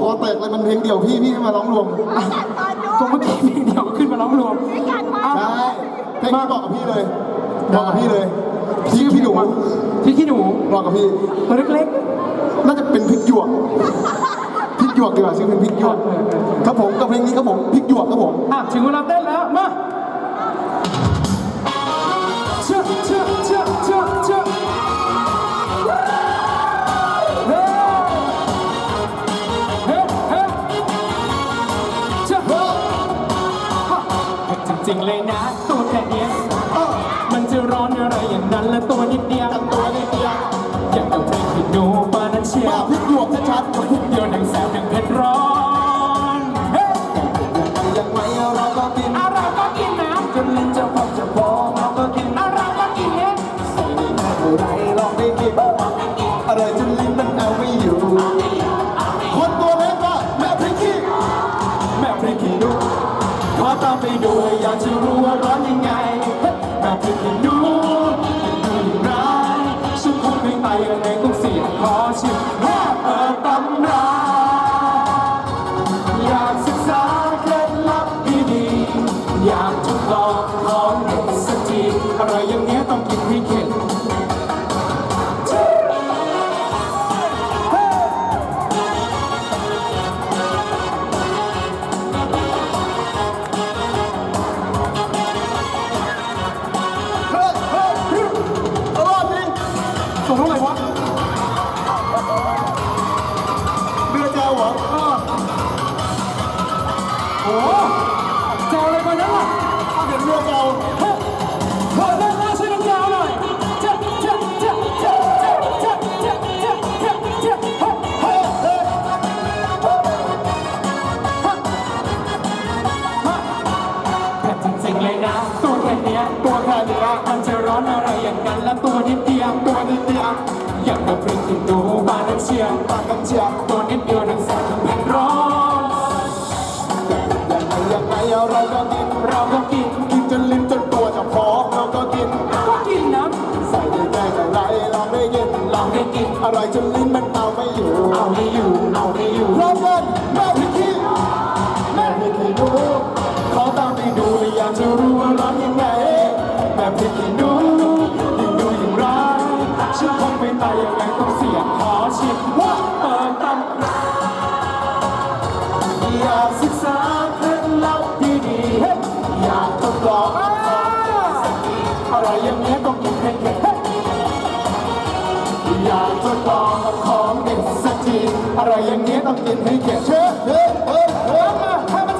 คอแตกเลยมันเพลงเดี่ยวพี่พี่ให้มาร้องรวมก็เมื่อกี้เพลงเดียวก็ขึ้นมาร้องรวมอ้าวใช่เพลงนี้บอกกับพี่เลยบอกกับพี่เลยพี่ขี้หนูพี่ขี้หนูบอกกับพี่ตัวเล็กน่าจะเป็นพริกหยวกพริกหยวกดีกว่าชื่อเป็นพริกหยวกครับผมกับเพลงนี้ครับผมพริกหยวกครับผม ๆอะถึงเวลาเต้นแล้วมา ริงๆเลยนะ ตัวแค่เนี้ยเออมันจะร้อนอะไรอย่างนั้นและตัวนิดเดียวกันตัวนิดเดียวอยากเอาเพลงที่ดูปานั้นเชียมาร์พริกหยวกชัดเดียวหนังแสบหนังเผ็ดร้อนเฮ้ๆยังไงเราก็กินอาเราก็กินน้ำจนลิ้นจะพองจะพองเราก็กินอาเราก็กินเห็ดใส่ในน้ำเท่าไรลองได้กินอร่อยจนลิ้นมันเอาไม่อยู่ ตามไปดูอยากจะรู้ว่าร้อนยังไงเฮ้แม่พริกขี้หนูดูร้ายฉันคงไม่ไปยังไงต้องเสียขอชิมแม่เปิดตำราอยากศึกษาเคล็ดลับดีๆอยากทดลองของเด็ดสักทีอะไรอย่างเงี้ยต้องกินให้เข็ด แจวอะไรไปนั่นล่ะเห็นเรือเจ้าเฮ้ยเฮ้ยเล่นล่าช่วยน้องแจวหน่อยเจ๊ะเจ๊ะเจ๊ะเจ๊ะเจ๊ะเจ๊ะเจ๊ะเจ๊ะเจ๊ะเจ๊ะเฮ้ยเฮ้ยเฮ้ยแค่จริงๆเลยนะ ตัวแค่เนี้ยตัวแค่เนี้ยมันจะร้อนอะไรอย่างนั้นและตัวนิดเดียวตัวนิดเดียวอยากเอาพริกขี้หนูมาน้ำเชียงปากกันเชียงตัว ร่อยจนลิ้นมันเอาไม่อยู่ เอาไม่อยู่ เอาไม่อยู่พร้อมกันแม่พริกขี้แม่พริกขี้หนูขอตามไปดูเลยอยากจะรู้ว่าร้อนยังไงแม่พริกขี้หนูยิ่งดูยิ่งร้ายฉันคงไม่ตายยังไงต้องเสี่ยงขอชิมว่าเปิดตำราอยากศึกษาเคล็ดลับดีๆเฮ้ยอยากทดลองอ่าอะไรอย่างเงี้ยต้องกินให้เผ็ดเฮ้ย อยากทดลองกับของเด็ดสักทีอะไรอย่างนี้ต้องกินให้เก็บเชื่อเออเออเออมาทำ